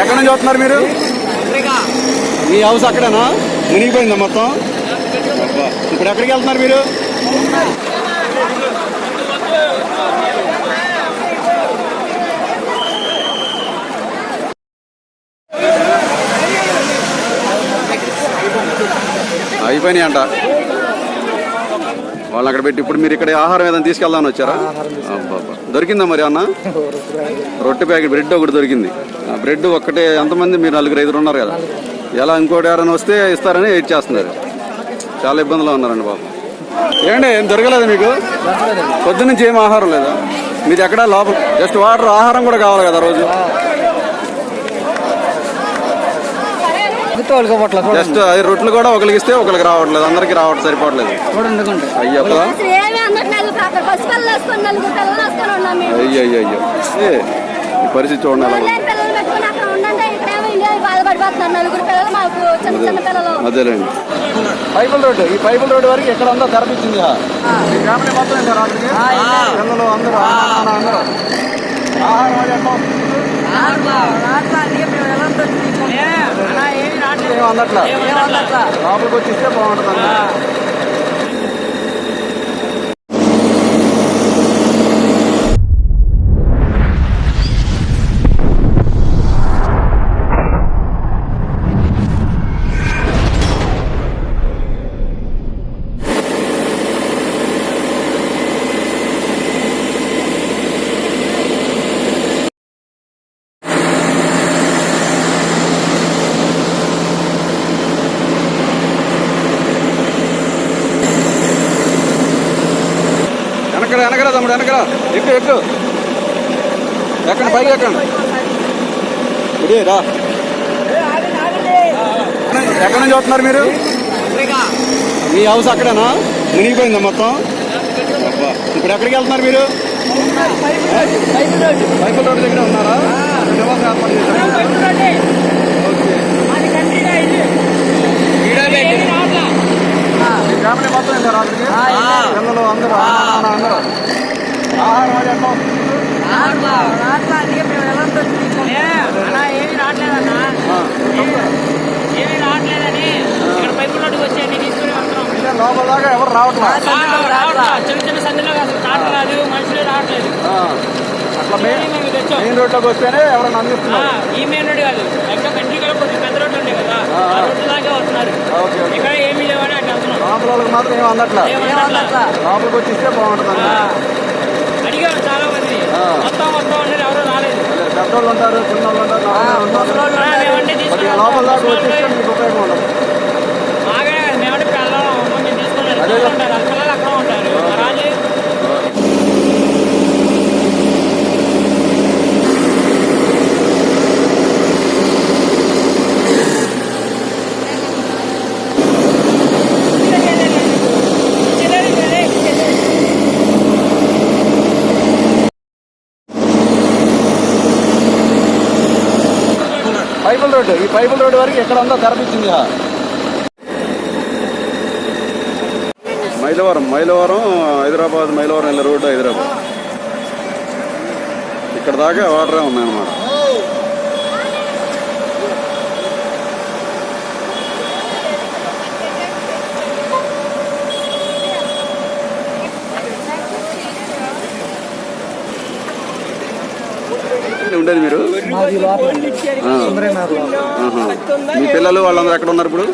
ఎక్కడి నుంచి వస్తున్నారు మీరు? మీ హౌస్ అక్కడేనా? మునిగిపోయిందా మొత్తం? ఇప్పుడు ఎక్కడికి వెళ్తున్నారు మీరు? అయిపోయినాయి అంట. వాళ్ళు అక్కడ పెట్టి ఇప్పుడు మీరు ఇక్కడ ఆహారం ఏదైనా తీసుకెళ్దామని వచ్చారా. దొరికిందా మరి అన్న? రొట్టె ప్యాకెట్ బ్రెడ్ ఒకటి దొరికింది. ఆ బ్రెడ్ ఒక్కటే ఎంతమంది? మీరు నలుగురు ఐదుగురు ఉన్నారు కదా. ఎలా ఇంకోటి ఎవరైనా వస్తే ఇస్తారని వెయిట్ చేస్తున్నారు. చాలా ఇబ్బందులు ఉన్నారండి బాబు. ఏంటి ఏం దొరకలేదు మీకు? పొద్దు నుంచి ఏం ఆహారం లేదా? మీరు ఎక్కడ లోపల? జస్ట్ వాటర్ ఆహారం కూడా కావాలి కదా రోజు. జస్ట్ అది రొట్టెలు కూడా ఒకరికి ఇస్తే ఒకరికి రావట్లేదు. అందరికి రావట్లేదు సరిపోవట్లేదు. అయ్యో అయ్యో అయ్యో అయ్యో ఏ, ఈ పరిస్థితి చూడండి అదేలేండి. పైపుల్ రోడ్డు ఈ పైపుల్ రోడ్డు వరకు ఎక్కడ ఉందో తెరపించింది ఫ్యామిలీ మొత్తం ఇంకా రాత్రికి పిల్లలు అందరూ ఆహారం? ఏం అందట్లా. లోపలికి వచ్చి ఇస్తే బాగుంటుంది అందరూ. వెనకరా వెనకరా తమ్ముడు వెనకరా ఎక్కు ఎక్కు. ఎక్కండి పైకి ఎక్కండి. ఇదే రా. ఎక్కడి నుంచి వస్తున్నారు మీరు? మీ హౌస్ అక్కడేనా? మునిగిపోయిందా మొత్తం. ఇప్పుడు ఎక్కడికి వెళ్తున్నారు మీరు? బైకుల్ రోడ్డు దగ్గర ఉన్నారా? నివాసం ఏర్పాటు చేశారా? ఓకే. మీ ఫ్యామిలీ మొత్తం ఇంకా రాత్రికి? పిల్లలు అందరూ అందరూ ఆహారం అది ఎట్లా? ఏమీ రావట్లేదని ఇక్కడ పైపు రోడ్డుకి వచ్చేయండి తీసుకుని వస్తున్నాం అంటే లోపల దాకా ఎవరు రావట్లేదు రావట్లా. చిన్న చిన్న సందులో అసలు తాట రాదు మనుషులు రావట్లేదు. అట్లా మెయిన్ రోడ్లోకి వస్తేనే ఎవరైనా అందిస్తున్నారు. ఈ మెయిన్ రోడ్డు కాదు. పెద్ద రోడ్డు ఉండే కదా. ఆ. రోడ్డు దాకా వస్తున్నారు. ఇక్కడ వాళ్ళకి మాత్రం ఏం అందట్లా? లోపలికి వచ్చి ఇస్తే బాగుంటుంది. అడిగారు చాలా మంది. మొత్తం మొత్తం ఉన్నారు ఎవరు రాలేదు. అదే పెద్దోళ్ళు ఉంటారు చిన్నోళ్ళు ఉంటారు లోపల దాకా వచ్చేస్తే మీకు ఉపయోగం ఉండదు. అదే. పిల్లలు అక్కడ ఉంటారు ఆ రాజు పైపుల్ రోడ్డు ఈ పైపుల్ రోడ్డు వరకు ఎక్కడ ఉందో తెరపించింది మైలవరం మైలవరం హైదరాబాద్ మైలవరం వెళ్ళే రోడ్డు హైదరాబాద్. ఇక్కడ దాకా వాటరే ఉన్నాయన్నమాట. ఉండేది మీరు. మీ పిల్లలు వాళ్ళందరూ ఎక్కడ ఉన్నారు ఇప్పుడు?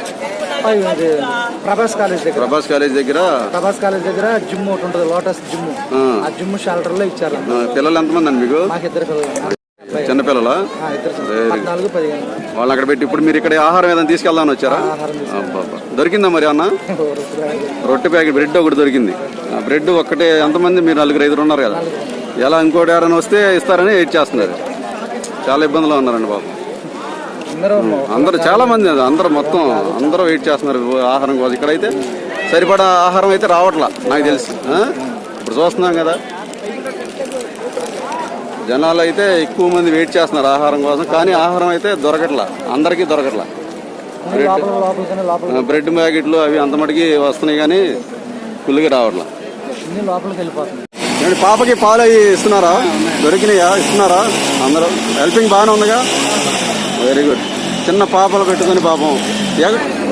ప్రభాస్ కాలేజ్ దగ్గర. ప్రభాస్ కాలేజ్ దగ్గర? ప్రభాస్ కాలేజ్ దగ్గర జిమ్ ఒకటి ఉంటుంది లోటస్ జిమ్ ఆ, జిమ్ షెల్టర్లో ఇచ్చారు పిల్లలు ఎంతమంది అండి మీకు? మాకు ఇద్దరు పిల్లలు. చిన్న పిల్లలా? పదిహేను. వాళ్ళు అక్కడ పెట్టి ఇప్పుడు మీరు ఇక్కడ ఆహారం ఏదైనా తీసుకెళ్దామని వచ్చారా. దొరికిందా మరి అన్న? రొట్టె ప్యాకెట్. బ్రెడ్ ఒకటి దొరికింది. ఆ బ్రెడ్ ఒక్కటే ఎంతమంది? మీరు నలుగురు ఐదుగురు ఉన్నారు కదా. ఎలా ఇంకోటి ఎవరైనా వస్తే ఇస్తారని వెయిట్ చేస్తున్నారు. చాలా ఇబ్బందులు ఉన్నారండి బాబు. అందరూ చాలా మంది అందరూ మొత్తం అందరూ వెయిట్ చేస్తున్నారు ఆహారం కోసం. ఇక్కడైతే సరిపడా ఆహారం అయితే రావట్లా నాకు తెలిసి? ఇప్పుడు చూస్తున్నాం కదా. జనాలు అయితే ఎక్కువ మంది వెయిట్ చేస్తున్నారు ఆహారం కోసం కానీ ఆహారం అయితే దొరకట్లా అందరికీ దొరకట్లా. ఆ, బ్రెడ్ ప్యాకెట్లు అవి అంత మటుకి వస్తున్నాయి కానీ ఫుల్గా రావట్లా. అన్ని పాపకి పాలు అవి ఇస్తున్నారా? దొరికినాయా? ఇస్తున్నారా? అందరూ హెల్పింగ్ బాగానే ఉందిగా? వెరీ గుడ్ చిన్న పాపలు పెట్టుకుని పాపం. ఎగ-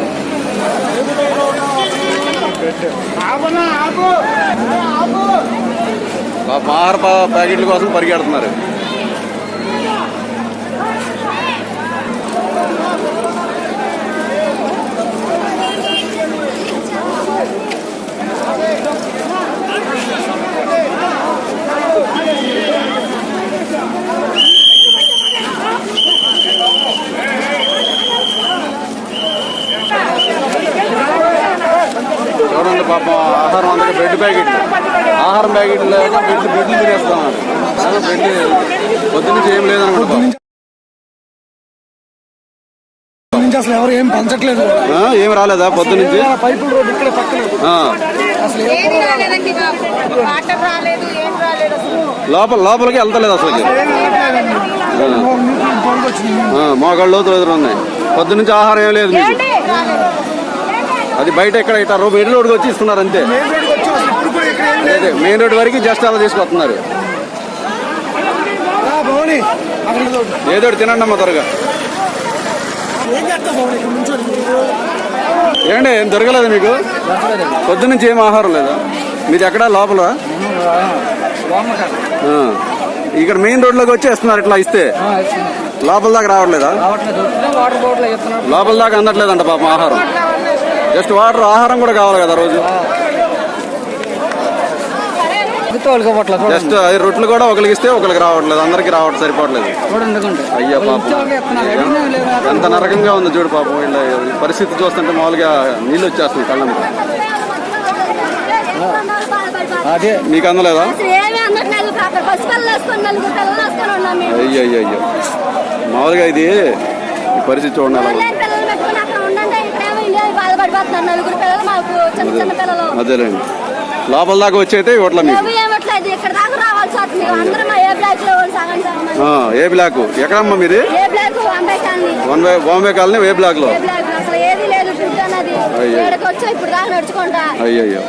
ఆహార ప్యాకెట్ల కోసం పరిగెడుతున్నారు. చూడండి పాపం ఆహారం అందక బ్రెడ్ ప్యాకెట్లు ఆహారం ప్యాకెట్లు లేక బ్రెడ్ బ్రెడ్లు తినేస్తున్నారు అదే బ్రెడ్ పొద్దున్నుంచి ఏం లేదనుకుంటా. నుంచి అసలు ఎవరు ఏం పంచట్లేదు. ఆ, ఏం రాలేదా పొద్దునుంచి పైపుల రోడ్ ఇక్కడ పక్కన. ఆ, అసలు ఏం రాలేదండి బాబు. వాటర్ రాలేదు ఏం రాలేదు అసలు. లోపల లోపలికి వెళ్తలేదు అసలు మోకాళ్ళు లోతులు ఎదురు ఉన్నాయి పొద్దునుంచి ఆహారం ఏం లేదు మీకు. అది బయట ఇక్కడ ఇట్లా రో మిడిల్ రోడ్కి వచ్చి ఇస్తున్నారు అంతే. మెయిన్ రోడ్ వరకు జస్ట్ అలా తీసుకొస్తున్నారు. ఏదో తినండి అమ్మ త్వరగా. నుంచి ఏంటి ఏం దొరకలేదు మీకు? పొద్దునుంచి ఏం ఆహారం లేదా? మీది ఎక్కడ? లోపల? ఆ. ఇక్కడ మెయిన్ రోడ్లోకి వచ్చి ఇస్తున్నారు ఇట్లా ఇస్తే. లోపల దాకా రావట్లేదా? రావట్లేదు. వాటర్ బాటిల్ ఎత్తున్నాడు లోపల దాకా అందట్లేదంట పాపం ఆహారం. జస్ట్ వాటర్ ఆహారం కూడా కావాలి కదా రోజు. జస్ట్ అది రొట్లు కూడా ఒకరికి ఇస్తే ఒకరికి రావట్లేదు అందరికి రావట్లేదు సరిపోవట్లేదు. అయ్యా పాపం. ఎంత నరకంగా ఉంది చూడు పాపం వీళ్ళ పరిస్థితి చూస్తుంటే మామూలుగా నీళ్ళు వచ్చేస్తుంది కళ్ళ అదే. మీకు అందలేదా? అయ్యో అయ్యో అయ్యో మామూలుగా ఇది ఈ పరిస్థితి చూడండి అలా ఉంది. ఆన్లైన్ పిల్లలు పెట్టుకొని అక్కడ ఉండండి ఇక్కడేమో ఇండియా బాధపడిపోతున్నారు నలుగురు పిల్లలు మాకు చిన్న చిన్న పిల్లలు. అదేలేండి. లోపల దాకా వచ్చైతే ఇవ్వట్లే మీకు ఏమి ఏమట్లేదు ఇక్కడ దాకా రావాల్సి వస్తుంది. అందరం ఏ బ్లాక్లో ఏ ఎక్కడమ్మా మీది? One Bombay colony A block? లో అయ్యో.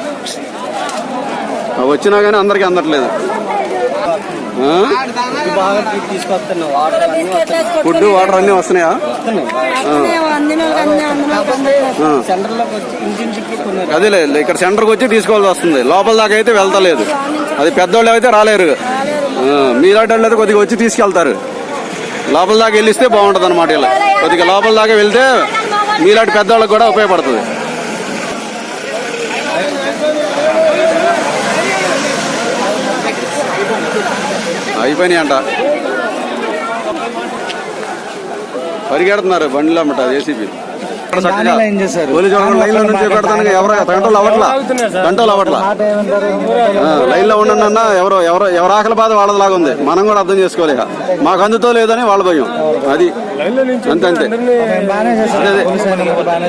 వచ్చినా కానీ అందరికి అందట్లేదు ఆ? బాగా తీసుకొస్తున్నావు వాటర్ ఫుడ్ వాటర్ అన్నీ వస్తున్నాయా. అదేలే ఇక్కడ సెంటర్కి వచ్చి తీసుకోవాల్సి వస్తుంది. లోపల దాకా అయితే వెళ్తలేదు. అది పెద్దోళ్ళు అయితే రాలేరు. మీలాంటి వాళ్ళు అయితే కొద్దిగా వచ్చి తీసుకెళ్తారు. లోపల దాకా వెళ్ళిస్తే బాగుంటుంది అనమాట ఇలా. కొద్దిగా లోపల దాకా వెళ్తే మీలాంటి పెద్దవాళ్ళకి కూడా ఉపయోగపడుతుంది. అయిపోయినాయి అంట. పరిగెడుతున్నారు బండ్లు అమ్మట జేసీబీ దానిలో ఏం చేశారు? పోలీసు వాళ్ళు లైన్లో నుంచి పెడతాను ఎవరు? గంటలు అవ్వట్లా? గంటలు అవ్వట్లా? మాట ఏమంటారు? ఆ, లైన్లో ఉండండి అన్న ఎవరు ఎవరు ఎవరు ఆకలి బాధ వాళ్ళలాగా ఉంది. మనం కూడా అర్థం చేసుకోలేక మాకు అందుతో లేదని వాళ్ళ భయం. అది. అంతే బాగానే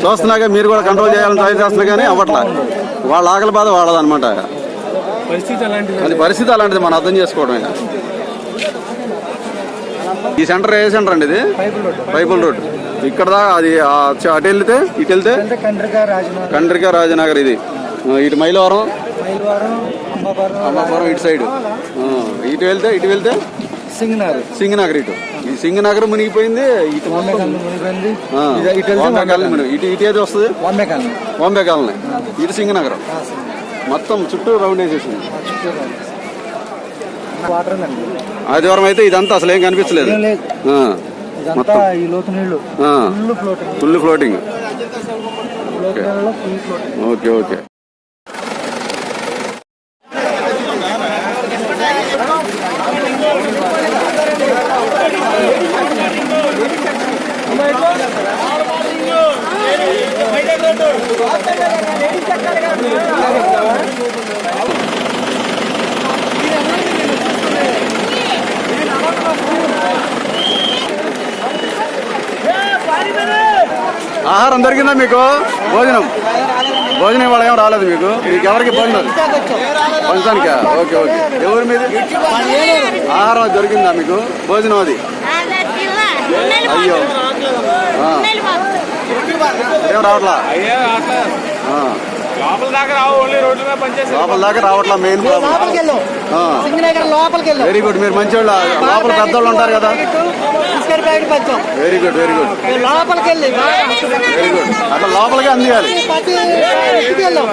చూస్తున్నాక మీరు కూడా కంట్రోల్ చేయాలని ట్రై చేస్తున్నా కానీ అవ్వట్లా. వాళ్ళ ఆకలి బాధ వాళ్ళదన్నమాట అది పరిస్థితి అలాంటిది మనం అర్థం చేసుకోవడమే ఈ సెంటర్ ఏ సెంటర్ అండి ఇది? పైపుల రోడ్. ఇక్కడ అది అటు వెళ్తే ఇటు వెళ్తే? కండ్రిక రాజనగర్. ఇది. ఇటు మైలవరం? అమ్మాపురం ఇటు సైడ్. ఇటు వెళ్తే ఇటు వెళ్తే? సింగనారు సింగనగర్ ఇటు. ఈ సింగనగర్ మునిగిపోయింది ఇటు కాలనీ ఇటు ఇటు ఏది వస్తుంది? బాంబే కాలనీ. ఇటు సింగనగరం. మొత్తం చుట్టూ రౌండ్ వేసేసింది ఆ, చుట్టూ కాలనీ. వాటర్ ఉందండి ఆదివారం అయితే ఇదంతా అసలు ఏం కనిపించలేదు. ఫుల్ ఫ్లోటింగ్ ఓకే ఓకే ఆహారం దొరికిందా మీకు? భోజనం. భోజనం ఇవాళ ఏం రాలేదు మీకు. మీకు ఎవరికి భోజనం? పంచానికా ఓకే ఓకే. ఎవరి మీద? ఆహారం దొరికిందా మీకు? భోజనం అది. అయ్యో. ఏం రావట్లా? లోపల దాకా రావట్లా మెయిన్ ప్రాబ్లం వెళ్ళు. వెళ్ళు. వెరీ గుడ్ మీరు మంచి లోపల పెద్దోళ్ళు ఉంటారు కదా. బయట పంచాం. వెరీ గుడ్ వెరీ గుడ్ లోపలికి వెళ్ళి వెరీ గుడ్ అట్లా లోపలికి అందియాలి. ప్రతి వెళ్ళాం.